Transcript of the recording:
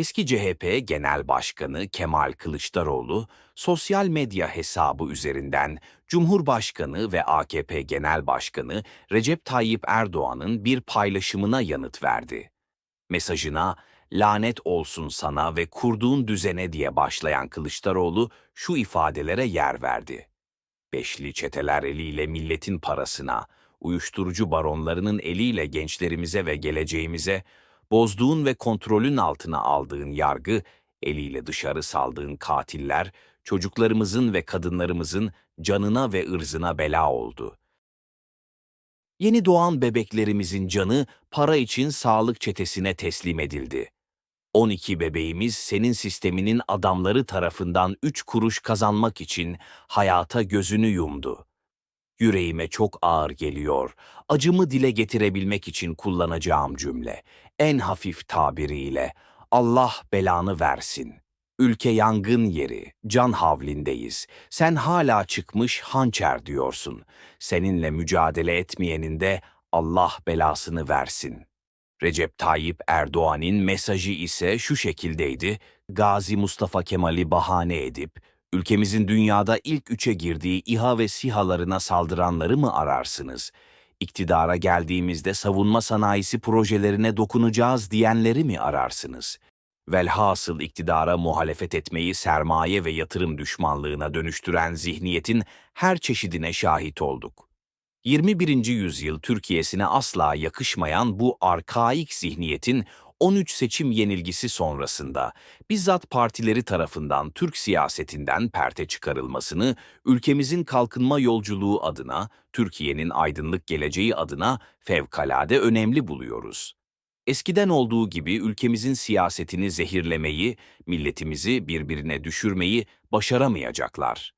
Eski CHP Genel Başkanı Kemal Kılıçdaroğlu, sosyal medya hesabı üzerinden Cumhurbaşkanı ve AKP Genel Başkanı Recep Tayyip Erdoğan'ın bir paylaşımına yanıt verdi. Mesajına lanet olsun sana ve kurduğun düzene diye başlayan Kılıçdaroğlu şu ifadelere yer verdi. Beşli çeteler eliyle milletin parasına, uyuşturucu baronlarının eliyle gençlerimize ve geleceğimize, bozduğun ve kontrolün altına aldığın yargı, eliyle dışarı saldığın katiller, çocuklarımızın ve kadınlarımızın canına ve ırzına bela oldu. Yeni doğan bebeklerimizin canı para için sağlık çetesine teslim edildi. 12 bebeğimiz senin sisteminin adamları tarafından 3 kuruş kazanmak için hayata gözünü yumdu. Yüreğime çok ağır geliyor. Acımı dile getirebilmek için kullanacağım cümle. En hafif tabiriyle Allah belanı versin. Ülke yangın yeri, can havlindeyiz. Sen hala çıkmış hançer diyorsun. Seninle mücadele etmeyenin de Allah belasını versin. Recep Tayyip Erdoğan'ın mesajı ise şu şekildeydi. Gazi Mustafa Kemal'i bahane edip, ülkemizin dünyada ilk üçe girdiği İHA ve SİHA'larına saldıranları mı ararsınız? İktidara geldiğimizde savunma sanayisi projelerine dokunacağız diyenleri mi ararsınız? Velhasıl iktidara muhalefet etmeyi sermaye ve yatırım düşmanlığına dönüştüren zihniyetin her çeşidine şahit olduk. 21. yüzyıl Türkiye'sine asla yakışmayan bu arkaik zihniyetin 13 seçim yenilgisi sonrasında bizzat partileri tarafından Türk siyasetinden perte çıkarılmasını ülkemizin kalkınma yolculuğu adına, Türkiye'nin aydınlık geleceği adına fevkalade önemli buluyoruz. Eskiden olduğu gibi ülkemizin siyasetini zehirlemeyi, milletimizi birbirine düşürmeyi başaramayacaklar.